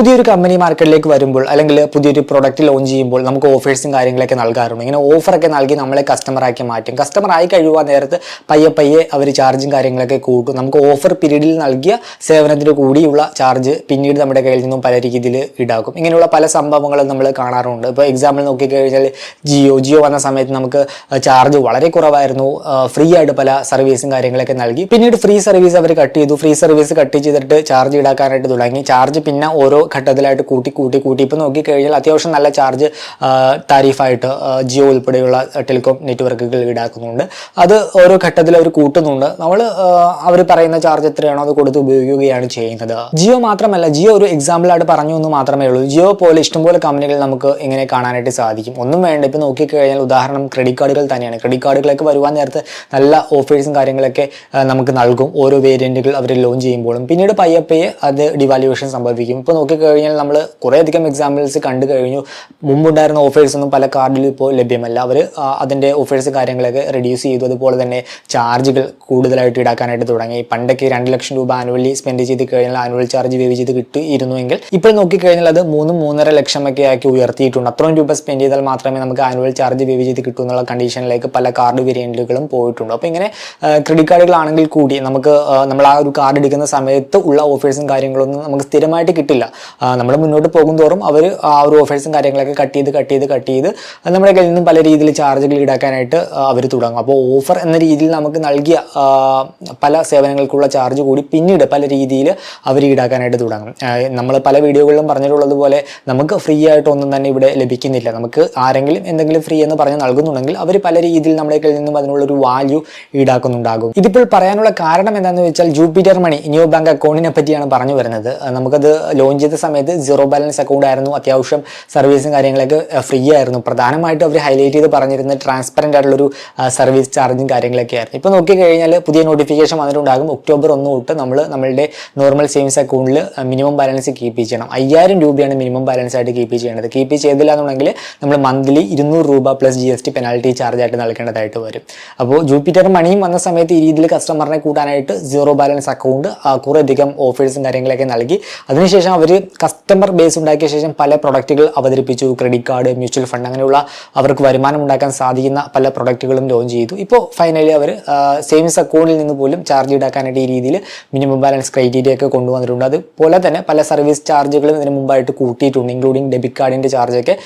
പുതിയൊരു കമ്പനി മാർക്കറ്റിലേക്ക് വരുമ്പോൾ അല്ലെങ്കിൽ പുതിയൊരു പ്രൊഡക്റ്റ് ലോഞ്ച് ചെയ്യുമ്പോൾ നമുക്ക് ഓഫേഴ്സും കാര്യങ്ങളൊക്കെ നൽകാറുണ്ട്. ഇങ്ങനെ ഓഫറൊക്കെ നൽകി നമ്മളെ കസ്റ്റമറാക്കി മാറ്റും. കസ്റ്റമർ ആയി കഴിയുവാൻ നേരത്ത് പയ്യെ പയ്യെ അവർ ചാർജും കാര്യങ്ങളൊക്കെ കൂട്ടും. നമുക്ക് ഓഫർ പീരീഡിൽ നൽകിയ സേവനത്തിന് കൂടിയുള്ള ചാർജ് പിന്നീട് നമ്മുടെ കയ്യിൽ നിന്നും പല രീതിയിൽ ഈടാക്കും. ഇങ്ങനെയുള്ള പല സംഭവങ്ങളും നമ്മൾ കാണാറുണ്ട്. ഇപ്പോൾ എക്സാമ്പിൾ നോക്കിക്കഴിഞ്ഞാൽ ജിയോ ജിയോ വന്ന സമയത്ത് നമുക്ക് ചാർജ് വളരെ കുറവായിരുന്നു. ഫ്രീ ആയിട്ട് പല സർവീസും കാര്യങ്ങളൊക്കെ നൽകി. പിന്നീട് ഫ്രീ സർവീസ് അവർ കട്ട് ചെയ്തു. ഫ്രീ സർവീസ് കട്ട് ചെയ്തിട്ട് ചാർജ് ഈടാക്കാനായിട്ട് തുടങ്ങി. ചാർജ് പിന്നെ ഓരോ ഘട്ടത്തിലായിട്ട് കൂട്ടി കൂട്ടി കൂട്ടി. ഇപ്പോൾ നോക്കിക്കഴിഞ്ഞാൽ അത്യാവശ്യം നല്ല ചാർജ് താരിഫായിട്ട് ജിയോ ഉൾപ്പെടെയുള്ള ടെലികോം നെറ്റ്വർക്കുകൾ ഈടാക്കുന്നുണ്ട്. അത് ഓരോ ഘട്ടത്തിൽ അവർ കൂട്ടുന്നുണ്ട്. നമ്മൾ അവർ പറയുന്ന ചാർജ് എത്രയാണോ അത് കൊടുത്ത് ഉപയോഗിക്കുകയാണ് ചെയ്യുന്നത്. ജിയോ മാത്രമല്ല ജിയോ ഒരു എക്സാമ്പിളായിട്ട് പറഞ്ഞു എന്ന് മാത്രമേ ഉള്ളൂ. ജിയോ പോലെ ഇഷ്ടംപോലെ കമ്പനികൾ നമുക്ക് ഇങ്ങനെ കാണാനായിട്ട് സാധിക്കും. ഒന്നും വേണ്ട. ഇപ്പോൾ നോക്കിക്കഴിഞ്ഞാൽ ഉദാഹരണം ക്രെഡിറ്റ് കാർഡുകൾ തന്നെയാണ്. ക്രെഡിറ്റ് കാർഡുകളൊക്കെ വരുവാൻ നേരത്ത് നല്ല ഓഫേഴ്സും കാര്യങ്ങളൊക്കെ നമുക്ക് നൽകും. ഓരോ വേരിയന്റുകൾ അവർ ലോഞ്ച് ചെയ്യുമ്പോഴും. പിന്നീട് പയ്യെ അത് ഡിവാലുവേഷൻ സംഭവിക്കും. ഇപ്പോൾ നോക്കിക്കഴിഞ്ഞാൽ നമ്മൾ കുറേയധികം എക്സാമ്പിൾസ് കണ്ടു കഴിഞ്ഞു. മുമ്പുണ്ടായിരുന്ന ഓഫേഴ്സ് ഒന്നും പല കാർഡിലും ഇപ്പോൾ ലഭ്യമല്ല. അവർ അതിന്റെ ഓഫേഴ്സ് കാര്യങ്ങളൊക്കെ റെഡ്യൂസ് ചെയ്തു. അതുപോലെ തന്നെ ചാർജുകൾ കൂടുതലായിട്ട് ഈടാക്കാനായിട്ട് തുടങ്ങി. പണ്ടൊക്കെ രണ്ട് ലക്ഷം രൂപ ആനുവലി സ്പെൻഡ് ചെയ്ത് കഴിഞ്ഞാൽ ആനുവൽ ചാർജ് വേവ് ചെയ്ത് കിട്ടിയിരുന്നുവെങ്കിൽ ഇപ്പോൾ നോക്കിക്കഴിഞ്ഞാൽ അത് മൂന്നും മൂന്നര ലക്ഷമൊക്കെ ആക്കി ഉയർത്തിയിട്ടുണ്ട്. അത്രയും രൂപ സ്പെൻഡ് ചെയ്താൽ മാത്രമേ നമുക്ക് ആനുവൽ ചാർജ് വേവ് ചെയ്ത് കിട്ടൂ എന്നുള്ള കണ്ടീഷനിലേക്ക് പല കാർഡ് വേരിയന്റുകളും പോയിട്ടുണ്ട്. അപ്പോൾ ഇങ്ങനെ ക്രെഡിറ്റ് കാർഡുകളാണെങ്കിൽ കൂടി നമുക്ക് നമ്മൾ ആ ഒരു കാർഡ് എടുക്കുന്ന സമയത്ത് ഉള്ള ഓഫേഴ്സും കാര്യങ്ങളൊന്നും നമുക്ക് സ്ഥിരമായിട്ട് കിട്ടില്ല. നമ്മൾ മുന്നോട്ട് പോകും തോറും അവർ ആ ഒരു ഓഫേഴ്സും കാര്യങ്ങളൊക്കെ കട്ട് ചെയ്ത് കട്ട് ചെയ്ത് കട്ട് ചെയ്ത് നമ്മുടെ കയ്യിൽ നിന്നും പല രീതിയിൽ ചാർജുകൾ ഈടാക്കാനായിട്ട് അവർ തുടങ്ങും. അപ്പോൾ ഓഫർ എന്ന രീതിയിൽ നമുക്ക് നൽകിയ പല സേവനങ്ങൾക്കുള്ള ചാർജ് കൂടി പിന്നീട് പല രീതിയിൽ അവർ ഈടാക്കാനായിട്ട് തുടങ്ങും. നമ്മൾ പല വീഡിയോകളിലും പറഞ്ഞിട്ടുള്ളതുപോലെ നമുക്ക് ഫ്രീ ആയിട്ടൊന്നും തന്നെ ഇവിടെ ലഭിക്കുന്നില്ല. നമുക്ക് ആരെങ്കിലും എന്തെങ്കിലും ഫ്രീ എന്ന് പറഞ്ഞ് നൽകുന്നുണ്ടെങ്കിൽ അവർ പല രീതിയിൽ നമ്മുടെ കയ്യിൽ നിന്നും അതിനുള്ളൊരു വാല്യൂ ഈടാക്കുന്നുണ്ടാകും. ഇതിപ്പോൾ പറയാനുള്ള കാരണം എന്താണെന്ന് വെച്ചാൽ ജൂപ്പിറ്റർ മണി ന്യൂ ബാങ്ക് അക്കൗണ്ടിനെ പറ്റിയാണ് പറഞ്ഞു വരുന്നത്. നമുക്കത് ലോഞ്ച് ചെയ്ത സമയത്ത് സീറോ ബാലൻസ് അക്കൗണ്ട് ആയിരുന്നു. അത്യാവശ്യം സർവീസും കാര്യങ്ങളൊക്കെ ഫ്രീ ആയിരുന്നു. പ്രധാനമായിട്ട് അവർ ഹൈലൈറ്റ് ചെയ്ത് പറഞ്ഞിരുന്നത് ട്രാൻസ്പെറന്റ് ആയിട്ടുള്ളൊരു സർവീസ് ചാർജും കാര്യങ്ങളൊക്കെ ആയിരുന്നു. ഇപ്പോൾ നോക്കിക്കഴിഞ്ഞാൽ പുതിയ നോട്ടിഫിക്കേഷൻ വന്നിട്ടുണ്ടാകും. ഒക്ടോബർ ഒന്ന് തൊട്ട് നമ്മൾ നമ്മളുടെ നോർമൽ സേവിങ്സ് അക്കൗണ്ടിൽ മിനിമം ബാലൻസ് കീപ്പ് ചെയ്യണം. അയ്യായിരം രൂപയാണ് മിനിമം ബാലൻസ് ആയിട്ട് കീപ്പ് ചെയ്യേണ്ടത്. കീപ്പ് ചെയ്തില്ല എന്നുണ്ടെങ്കിൽ നമ്മൾ മന്ത്ലി ഇരുന്നൂറ് രൂപ plus G S T penalty charge ആയിട്ട് നൽകേണ്ടതായിട്ട് വരും. അപ്പോൾ ജൂപ്പിറ്റർ മണിയും വന്ന സമയത്ത് ഈ രീതിയിൽ കസ്റ്റമറിനെ കൂട്ടാനായിട്ട് സീറോ ബാലൻസ് അക്കൗണ്ട് കുറേ അധികം ഓഫേഴ്സും കാര്യങ്ങളൊക്കെ നൽകി. അതിനുശേഷം അവർ casi കസ്റ്റമർ ബേസ് ഉണ്ടാക്കിയ ശേഷം പല പ്രൊഡക്റ്റുകൾ അവതരിപ്പിച്ചു. ക്രെഡിറ്റ് കാർഡ് മ്യൂച്വൽ ഫണ്ട് അങ്ങനെയുള്ള അവർക്ക് വരുമാനം ഉണ്ടാക്കാൻ സാധിക്കുന്ന പല പ്രൊഡക്റ്റുകളും ലോഞ്ച് ചെയ്തു. ഇപ്പോൾ ഫൈനലി അവർ സേവിങ്സ് അക്കൗണ്ടിൽ നിന്ന് പോലും ചാർജ് ഈടാക്കാനായിട്ട് ഈ രീതിയിൽ മിനിമം ബാലൻസ് ക്രൈറ്റീരിയ ഒക്കെ കൊണ്ടുവന്നിട്ടുണ്ട്. അതുപോലെ തന്നെ പല സർവീസ് ചാർജുകളും ഇതിന് മുമ്പായിട്ട് കൂട്ടിയിട്ടുണ്ട് ഇൻക്ലൂഡിങ് ഡെബിറ്റ് കാർഡിന്റെ ചാർജൊക്കെ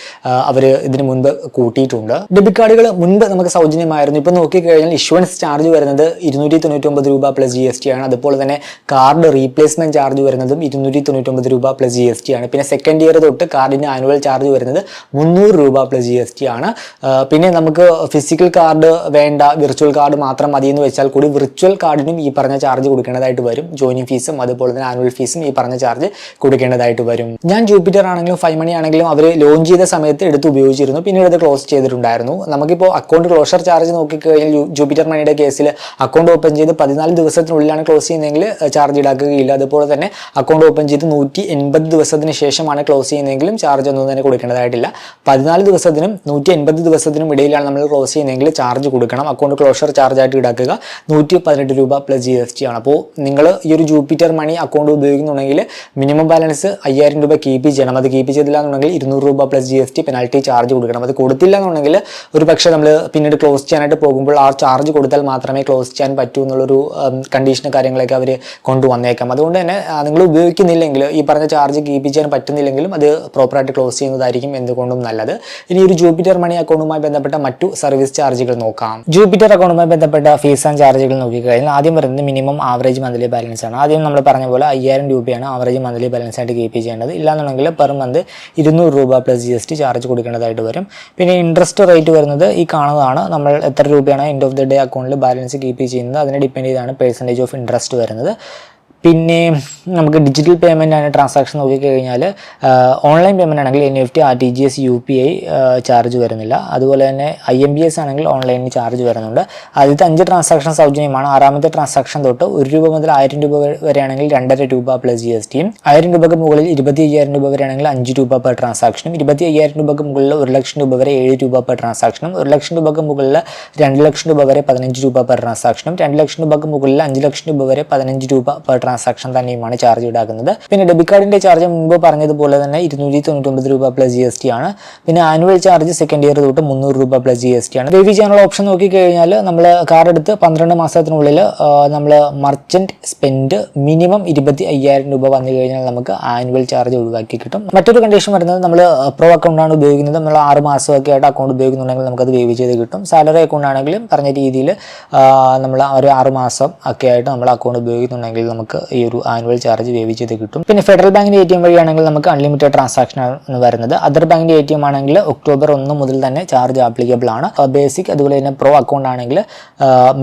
അവർ ഇതിന് മുൻപ് കൂട്ടിയിട്ടുണ്ട്. ഡെബിറ്റ് കാർഡുകൾ മുൻപ് നമുക്ക് സൗജന്യമായിരുന്നു. ഇപ്പോൾ നോക്കിക്കഴിഞ്ഞാൽ ഇഷ്യൂവൻസ് ചാർജ് വരുന്നത് ഇരുന്നൂറ്റി തൊണ്ണൂറ്റൊമ്പത് രൂപ പ്ലസ് ജി എസ് ടി ആണ്. അതുപോലെ തന്നെ കാർഡ് റീപ്ലേസ്മെന്റ് ചാർജ് വരുന്നതും ഇരുന്നൂറ്റി തൊണ്ണൂറ്റൊമ്പത് രൂപ പ്ലസ് ജി എസ് ടി ആണ്. പിന്നെ സെക്കൻഡ് ഇയർ തൊട്ട് കാർഡിന്റെ ആനുവൽ ചാർജ് വരുന്നത് മുന്നൂറ് രൂപ പ്ലസ് ജി എസ് ടി ആണ്. പിന്നെ നമുക്ക് ഫിസിക്കൽ കാർഡ് വേണ്ട വിർച്വൽ കാർഡ് മാത്രം മതി എന്ന് വെച്ചാൽ കൂടി വിർച്വൽ കാർഡിനും ഈ പറഞ്ഞ ചാർജ് കൊടുക്കേണ്ടതായിട്ട് വരും. ജോയിനിങ് ഫീസും അതുപോലെ തന്നെ ആനുവൽ ഫീസും ഈ പറഞ്ഞ ചാർജ് കൊടുക്കേണ്ടതായിട്ട് വരും. ഞാൻ ജൂപ്പിറ്റർ ആണെങ്കിലും ഫൈവ് മണി ആണെങ്കിലും അവർ ലോഞ്ച് ചെയ്ത സമയത്ത് എടുത്ത് ഉപയോഗിച്ചിരുന്നു. പിന്നീട് അത് ക്ലോസ് ചെയ്തിട്ടുണ്ടായിരുന്നു. നമുക്കിപ്പോൾ അക്കൗണ്ട് ക്ലോഷർ ചാർജ് നോക്കിക്കഴിഞ്ഞാൽ കഴിഞ്ഞാൽ ജൂപ്പിറ്റർ മണിയുടെ കേസിൽ അക്കൗണ്ട് ഓപ്പൺ ചെയ്ത് പതിനാല് ദിവസത്തിനുള്ളിലാണ് ക്ലോസ് ചെയ്യുന്നതെങ്കിൽ ചാർജ് ഈടാക്കുകയില്ല. അതുപോലെ തന്നെ അക്കൗണ്ട് ഓപ്പൺ ചെയ്ത് നൂറ്റി എൺപത് ശേഷമാണ് ക്ലോസ് ചെയ്യുന്നതെങ്കിലും ചാർജ് ഒന്നും തന്നെ കൊടുക്കേണ്ടതായിട്ടില്ല. പതിനാല് ദിവസത്തിനും നൂറ്റി എൺപത് ദിവസത്തിനും ഇടയിലാണ് നമ്മൾ ക്ലോസ് ചെയ്യുന്നതെങ്കിൽ ചാർജ് കൊടുക്കണം. അക്കൗണ്ട് ക്ലോഷർ ചാർജ് ആയിട്ട് ഈടാക്കുക നൂറ്റി പതിനെട്ട് രൂപ പ്ലസ് ജി എസ് ടി ആണ്. അപ്പോൾ നിങ്ങൾ ഈ ഒരു ജൂപ്പിറ്റർ മണി അക്കൗണ്ട് ഉപയോഗിക്കുന്നുണ്ടെങ്കിൽ മിനിമം ബാലൻസ് അയ്യായിരം രൂപ കീപ്പ് ചെയ്യണം. അത് കീപ്പ് ചെയ്തില്ല എന്നുണ്ടെങ്കിൽ ഇരുന്നൂറ് രൂപ plus G S T penalty charge കൊടുക്കണം. അത് കൊടുത്തില്ല എന്നുണ്ടെങ്കിൽ ഒരു പക്ഷേ നമ്മൾ പിന്നീട് ക്ലോസ് ചെയ്യാനായിട്ട് പോകുമ്പോൾ ആ ചാർജ് കൊടുത്താൽ മാത്രമേ ക്ലോസ് ചെയ്യാൻ പറ്റൂ എന്നുള്ളൊരു കണ്ടീഷൻ കാര്യങ്ങളൊക്കെ അവർ കൊണ്ടുവന്നേക്കാം. അതുകൊണ്ട് തന്നെ നിങ്ങൾ ഉപയോഗിക്കുന്നില്ലെങ്കിൽ ഈ പറഞ്ഞ ചാർജ് കീപ്പ് ചെയ്യാൻ പറ്റുന്നില്ലെങ്കിലും അത് പ്രോപ്പറായിട്ട് ക്ലോസ് ചെയ്യുന്നതായിരിക്കും എന്തുകൊണ്ടും നല്ലത്. ഇനി ഒരു ജൂപ്പിറ്റർ മണി അക്കൗണ്ടുമായി ബന്ധപ്പെട്ട മറ്റു സർവീസ് ചാർജുകൾ നോക്കാം. ജൂപ്പിറ്റർ അക്കൗണ്ടുമായി ബന്ധപ്പെട്ട ഫീസ് ആൻഡ് ചാർജുകൾ നോക്കിക്കഴിഞ്ഞാൽ ആദ്യം പറയുന്നത് മിനിമം ആവറേജ് മന്ത്ലി ബാലൻസ് ആണ്. ആദ്യം നമ്മൾ പറഞ്ഞ പോലെ അയ്യായിരം രൂപയാണ് ആവറേജ് മന്ത്ലി ബാലൻസ് ആയിട്ട് കീപ്പ് ചെയ്യേണ്ടത്. ഇല്ലാന്നുണ്ടെങ്കിൽ പെർ മന്ത് ഇരുന്നൂറ് രൂപ plus G S T charge കൊടുക്കേണ്ടതായിട്ട് വരും. പിന്നെ ഇൻട്രസ്റ്റ് റേറ്റ് വരുന്നത് ഈ കാണുന്നതാണ്. നമ്മൾ എത്ര രൂപയാണ് എൻഡ് ഓഫ് ദി ഡേ അക്കൗണ്ടിൽ ബാലൻസ് കീപ്പ് ചെയ്യുന്നത്. അതിനെ ഡിപ്പെൻഡ് ചെയ്താണ് പെർസെന്റേജ് ഓഫ് ഇൻട്രസ്റ്റ് വരുന്നത്. പിന്നെ നമുക്ക് ഡിജിറ്റൽ പേയ്മെന്റ് ആണ് ട്രാൻസാക്ഷൻ നോക്കിക്കഴിഞ്ഞാൽ ഓൺലൈൻ പേയ്മെന്റ് ആണെങ്കിൽ N F T R T G S U P I charge വരുന്നില്ല. അതുപോലെ തന്നെ ഐ എം ബി എസ് ആണെങ്കിൽ ഓൺലൈനിൽ ചാർജ് വരുന്നുണ്ട്. ആദ്യത്തെ അഞ്ച് ട്രാൻസാക്ഷൻ സൗജന്യമാണ്. ആറാമത്തെ ട്രാൻസാക്ഷൻ തൊട്ട് ഒരു രൂപ മുതൽ ആയിരം രൂപ വരെ- വരെയാണെങ്കിൽ രണ്ടര രൂപ പ്ലസ് ജി എസ് ടിയും ആയിരം രൂപയ്ക്ക് മുകളിൽ ഇരുപത്തി അയ്യായിരം രൂപ വരെയാണെങ്കിൽ അഞ്ച് രൂപ പെർ ട്രാൻസാക്ഷനും ഇരുപത്തി അയ്യായിരം രൂപയ്ക്ക് മുകളിൽ ഒരു ലക്ഷം രൂപ വരെ ഏഴ് രൂപ പെർ ട്രാൻസാക്ഷനും ഒരു ലക്ഷം രൂപയ്ക്ക് മുകളിൽ രണ്ട് ലക്ഷം രൂപ വരെ പതിനഞ്ച് രൂപ പെർ ട്രാൻസാക്ഷനും രണ്ട് ലക്ഷം രൂപയ്ക്ക് മുകളിൽ അഞ്ച് ലക്ഷം രൂപ വരെ പതിനഞ്ച് രൂപ പെർ ട്രാൻസാക്ഷൻ തന്നെയുമാണ് ചാർജ് ഈടാക്കുന്നത്. പിന്നെ ഡെബിറ്റ് കാർഡിന്റെ ചാർജ് മുൻപ് പറഞ്ഞതുപോലെ തന്നെ ഇരുന്നൂറ്റി തൊണ്ണൂറ്റൊമ്പത് രൂപ പ്ലസ് ജി എസ് ടി ആണ്. പിന്നെ ആനുവൽ ചാർജ് സെക്കൻഡ് ഇയർ തൊട്ട് മുന്നൂറ് രൂപ പ്ലസ് ജി എസ് ടി ആണ്. വേവി ചെയ്യാനുള്ള ഓപ്ഷൻ നോക്കിക്കഴിഞ്ഞാൽ നമ്മൾ കാർഡ് എടുത്ത് പന്ത്രണ്ട് മാസത്തിനുള്ളിൽ നമ്മൾ മർച്ചന്റ് സ്പെൻഡ് മിനിമം ഇരുപത്തി അയ്യായിരം രൂപ വന്നു കഴിഞ്ഞാൽ നമുക്ക് ആനുവൽ ചാർജ് ഒഴിവാക്കി കിട്ടും. മറ്റൊരു കണ്ടീഷൻ വരുന്നത് നമ്മൾ പ്രോ അക്കൗണ്ടാണ് ഉപയോഗിക്കുന്നത്. നമ്മൾ ആറ് മാസമൊക്കെ ആയിട്ട് അക്കൗണ്ട് ഉപയോഗിക്കുന്നുണ്ടെങ്കിൽ നമുക്കത് വേവ് ചെയ്ത് കിട്ടും. സാലറി അക്കൗണ്ട് ആണെങ്കിലും പറഞ്ഞ രീതിയിൽ നമ്മൾ ഒരു ആറ് മാസം ഒക്കെ ആയിട്ട് നമ്മൾ അക്കൗണ്ട് ഉപയോഗിക്കുന്നുണ്ടെങ്കിൽ നമുക്ക് ഈ ഒരു ആനുവൽ ചാർജ് വേവ് ചെയ്ത് കിട്ടും. പിന്നെ ഫെഡറൽ ബാങ്കിന്റെ എ ടി എം വഴിയാണെങ്കിൽ നമുക്ക് അൺലിമിറ്റഡ് ട്രാൻസാക്ഷൻ ആണ് വരുന്നത്. അതർ ബാങ്കിന്റെ എ ടി എം ആണെങ്കിൽ ഒക്ടോബർ ഒന്ന് മുതൽ തന്നെ ചാർജ് ആപ്ലിക്കബിൾ ആണ്. ബേസിക് അതുപോലെ തന്നെ പ്രോ അക്കൗണ്ട് ആണെങ്കിൽ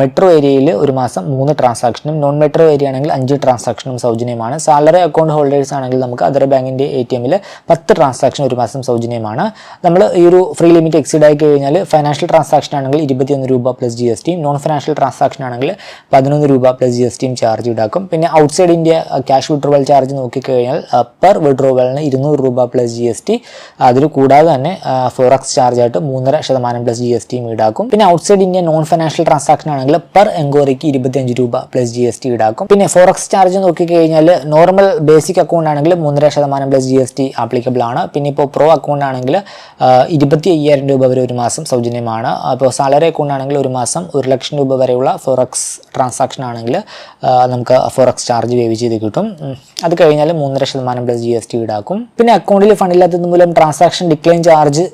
മെട്രോ ഏരിയയിൽ ഒരു മാസം മൂന്ന് ട്രാൻസാക്ഷനും നോൺ മെട്രോ ഏരിയ ആണെങ്കിൽ അഞ്ച് ട്രാൻസാക്ഷനും സൗജന്യമാണ്. സാലറി അക്കൗണ്ട് ഹോൾഡേഴ്സ് ആണെങ്കിൽ നമുക്ക് അതർ ബാങ്കിന്റെ എ ടി എമ്മിൽ പത്ത് ട്രാൻസാക്ഷൻ ഒരു മാസം സൗജന്യമാണ്. നമ്മൾ ഈ ഒരു ഫ്രീ ലിമിറ്റ് എക്സീഡ് ആയി കഴിഞ്ഞാൽ ഫൈനാൻഷ്യൽ ട്രാൻസാക്ഷൻ ആണെങ്കിൽ ഇരുപത്തിയൊന്ന് രൂപ പ്ലസ് ജി എസ് ടിയും നോൺ ഫിനാൻഷ്യൽ ട്രാൻസാക്ഷൻ ആണെങ്കിൽ പതിനൊന്ന് രൂപ പ്ലസ് ജി എസ് ടിയും ചാർജ് ഈടാക്കും. പിന്നെ outside India cash withdrawal charge നോക്കിക്കഴിഞ്ഞാൽ പെർ വിഡ്രോവലിന് ഇരുന്നൂറ് രൂപ പ്ലസ് ജി എസ് ടി അതിൽ കൂടാതെ തന്നെ ഫോറക്സ് ചാർജ് ആയിട്ട് മൂന്നര ശതമാനം പ്ലസ് ജി എസ് ടിയും ഈടാക്കും. പിന്നെ outside India non financial transaction ആണെങ്കിൽ പെർ എൻക്വയറിക്ക് ഇരുപത്തിയഞ്ച് രൂപ പ്ലസ് ജി എസ് ടി ഈടാക്കും. പിന്നെ ഫോറക്സ് ചാർജ് നോക്കിക്കഴിഞ്ഞാൽ നോർമൽ ബേസിക് അക്കൗണ്ട് ആണെങ്കിൽ മൂന്നര ശതമാനം plus G S T applicable ആണ്. പിന്നെ ഇപ്പോൾ പ്രോ അക്കൗണ്ട് ആണെങ്കിൽ ഇരുപത്തി അയ്യായിരം രൂപ വരെ ഒരു മാസം സൗജന്യമാണ്. അപ്പോൾ സാലറി അക്കൗണ്ട് ആണെങ്കിൽ ഒരു മാസം ഒരു ലക്ഷം രൂപ വരെയുള്ള ഫോറക്സ് ട്രാൻസാക്ഷൻ ആണെങ്കിൽ നമുക്ക് ഫോറക്സ് ചാർജ് വേവ് ചെയ്ത് കിട്ടും. അത് കഴിഞ്ഞാൽ മൂന്നര ശതമാനം പ്ലസ് ജി എസ് ടി ഈടാക്കും. പിന്നെ അക്കൗണ്ടിൽ ഫണ്ടില്ലാത്തത് മൂലം ട്രാൻസാക്ഷൻ ഡിക്ലൈൻ ചാർജ്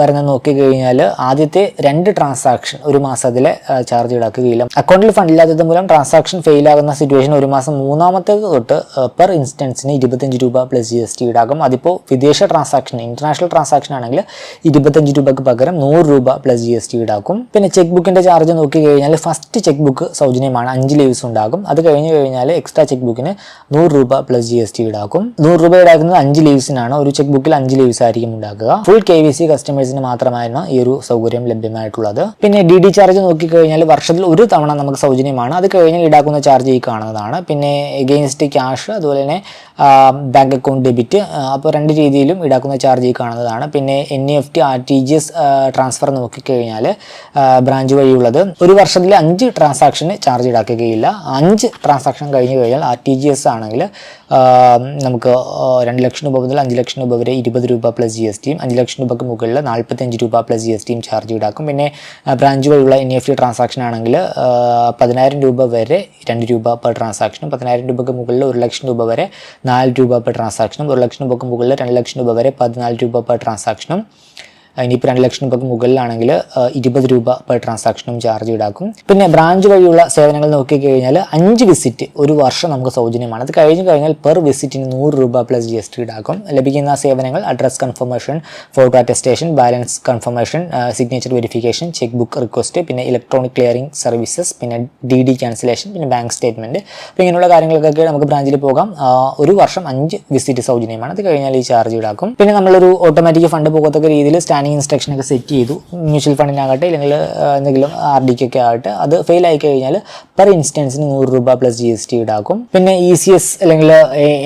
വരുന്നത് നോക്കിക്കഴിഞ്ഞാൽ ആദ്യത്തെ രണ്ട് ട്രാൻസാക്ഷൻ ഒരു മാസത്തിലെ ചാർജ് ഈടാക്കുകയില്ല. അക്കൗണ്ടിൽ ഫണ്ടില്ലാത്തത് മൂലം ട്രാൻസാക്ഷൻ ഫെയിൽ ആകുന്ന സിറ്റുവേഷൻ ഒരു മാസം മൂന്നാമത്തേത് തൊട്ട് പെർ ഇൻസ്റ്റൻസിന് ഇരുപത്തഞ്ച് രൂപ പ്ലസ് ജി എസ് ടി ഈടാക്കും. അതിപ്പോൾ വിദേശ ട്രാൻസാക്ഷൻ ഇന്റർനാഷണൽ ട്രാൻസാക്ഷൻ ആണെങ്കിൽ ഇരുപത്തഞ്ച് രൂപയ്ക്ക് പകരം നൂറ് രൂപ പ്ലസ് ജി എസ് ടി ഈടാക്കും. പിന്നെ ചെക്ക് ബുക്കിന്റെ ചാർജ് നോക്കി കഴിഞ്ഞാൽ ഫസ്റ്റ് ചെക്ക് ബുക്ക് സൗജന്യമാണ്. അഞ്ച് ലീവ്സ് ഉണ്ടാകും. അത് കഴിഞ്ഞ് കഴിഞ്ഞാൽ എക്സ്ട്രാ ചെക്ക് ബുക്കിന് നൂറ് രൂപ പ്ലസ് ജി എസ് ടി ഈടാക്കും. നൂറ് രൂപ ഈടാക്കുന്നത് അഞ്ച് ലീവ്സിനാണ് ഒരു ചെക്ക് ബുക്കിൽ അഞ്ച് ലീവ്സ് ആയിരിക്കും ഉണ്ടാക്കുക. ഫുൾ കെ വി സി കസ്റ്റമേഴ്സിന് മാത്രമായിരുന്നു ഈ ഒരു സൗകര്യം ലഭ്യമായിട്ടുള്ളത്. പിന്നെ ഡി ഡി ചാർജ് നോക്കിക്കഴിഞ്ഞാൽ വർഷത്തിൽ ഒരു തവണ നമുക്ക് സൗജന്യമാണ്. അത് കഴിഞ്ഞ് ഈടാക്കുന്ന ചാർജ് ഈ കാണുന്നതാണ്. പിന്നെ എഗെയിൻസ്റ്റ് ക്യാഷ് അതുപോലെ തന്നെ ബാങ്ക് അക്കൗണ്ട് ഡെബിറ്റ് അപ്പോൾ രണ്ട് രീതിയിലും ഈടാക്കുന്ന ചാർജ് ഈ കാണുന്നതാണ്. പിന്നെ N E F T R T G S transfer നോക്കിക്കഴിഞ്ഞാൽ ബ്രാഞ്ച് വഴിയുള്ളത്. ഒരു വർഷത്തിൽ അഞ്ച് ട്രാൻസാക്ഷന് ചാർജ് ഈടാക്കുകയില്ല. അഞ്ച് ട്രാൻസാക്ഷൻ കഴിഞ്ഞ് കഴിഞ്ഞാൽ ആർ ടി ജി എസ് ആണെങ്കിൽ നമുക്ക് രണ്ട് ലക്ഷം രൂപ മുതൽ അഞ്ച് ലക്ഷം രൂപ വരെ ഇരുപത് രൂപ പ്ലസ് ജി എസ് ടിയും അഞ്ച് ലക്ഷം രൂപയ്ക്ക് മുകളിൽ നാൽപ്പത്തഞ്ച് രൂപ പ്ലസ് ജി എസ് ടിയും ചാർജ് ഈടാക്കും. പിന്നെ ബ്രാഞ്ച് വഴിയുള്ള എൻ എഫ് ടി ട്രാൻസാക്ഷൻ ആണെങ്കിൽ പതിനായിരം രൂപ വരെ രണ്ട് രൂപ പെർ ട്രാൻസാക്ഷനും പതിനായിരം രൂപയ്ക്ക് മുകളിൽ ഒരു ലക്ഷം രൂപ വരെ നാല് രൂപ പെർ ട്രാൻസാക്ഷനും ഒരു ലക്ഷം രൂപയ്ക്ക് മുകളിൽ രണ്ട് ലക്ഷം രൂപ വരെ പതിനാല് രൂപ പെർ ട്രാൻസാക്ഷനും ഇനിയിപ്പോൾ രണ്ട് ലക്ഷം രൂപയ്ക്ക് മുകളിലാണെങ്കിൽ ഇരുപത് രൂപ പെർ ട്രാൻസാക്ഷനും ചാർജ് ഈടാക്കും. പിന്നെ ബ്രാഞ്ച് വഴിയുള്ള സേവനങ്ങൾ നോക്കിക്കഴിഞ്ഞാൽ അഞ്ച് വിസിറ്റ് ഒരു വർഷം നമുക്ക് സൗജന്യമാണ്. അത് കഴിഞ്ഞ് കഴിഞ്ഞാൽ പെർ വിസിറ്റിന് നൂറ് രൂപ പ്ലസ് ജി എസ് ടി ഈടാക്കും. ലഭിക്കുന്ന സേവനങ്ങൾ address confirmation photo attestation balance confirmation signature verification cheque book request പിന്നെ ഇലക്ട്രോണിക് ക്ലിയറിംഗ് സർവീസസ് പിന്നെ ഡി ഡി ക്യാൻസലേഷൻ പിന്നെ ബാങ്ക് സ്റ്റേറ്റ്മെന്റ് അപ്പോൾ ഇങ്ങനെയുള്ള കാര്യങ്ങൾക്കൊക്കെ നമുക്ക് ബ്രാഞ്ചിൽ പോകാം. ഒരു വർഷം അഞ്ച് വിസിറ്റ് സൗജന്യമാണ്. അത് കഴിഞ്ഞാൽ ഈ ചാർജ് ഈടാക്കും. പിന്നെ നമ്മളൊരു ഓട്ടോമാറ്റിക് ഫണ്ട് പോകത്തക്ക രീതിയിൽ ഇൻസ്ട്രക്ഷൻ ഒക്കെ സെറ്റ് ചെയ്തു. മ്യൂച്വൽ ഫണ്ടിനാകട്ടെ അല്ലെങ്കിൽ എന്തെങ്കിലും ആർ ഡിക്കൊക്കെ ആകട്ടെ അത് ഫെയിൽ ആയി കഴിഞ്ഞാൽ പെർ ഇൻസ്റ്റൻസിന് നൂറ് രൂപ പ്ലസ് ജി എസ് ടി ഈടാക്കും. പിന്നെ ഇ സി എസ് അല്ലെങ്കിൽ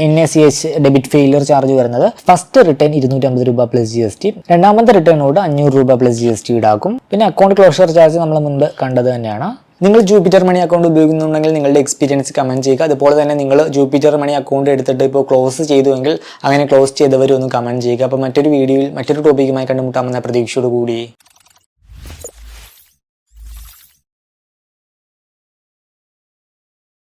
N A C H debit failure charge വരുന്നത് ഫസ്റ്റ് റിട്ടേൺ ഇരുന്നൂറ്റമ്പത് രൂപ പ്ലസ് ജി എസ് ടി രണ്ടാമത്തെ റിട്ടേണോട് അഞ്ഞൂറ് രൂപ പ്ലസ് ജി എസ് ടി ഈടാക്കും. പിന്നെ അക്കൗണ്ട് ക്ലോഷർ ചാർജ് നമ്മൾ മുൻപ് കണ്ടത് തന്നെയാണ്. നിങ്ങൾ ജൂപ്പിറ്റർ മണി അക്കൗണ്ട് ഉപയോഗിക്കുന്നുണ്ടെങ്കിൽ നിങ്ങളുടെ എക്സ്പീരിയൻസ് കമന്റ് ചെയ്യുക. അതുപോലെ തന്നെ നിങ്ങൾ ജൂപ്പിറ്റർ മണി അക്കൗണ്ട് എടുത്തിട്ട് ഇപ്പോൾ ക്ലോസ് ചെയ്തുവെങ്കിൽ അങ്ങനെ ക്ലോസ് ചെയ്തവരൊന്ന് കമന്റ് ചെയ്യുക. അപ്പോൾ മറ്റൊരു വീഡിയോയിൽ മറ്റൊരു ടോപ്പിക്കുമായി കണ്ടുമുട്ടാമെന്ന പ്രതീക്ഷയോട് കൂടി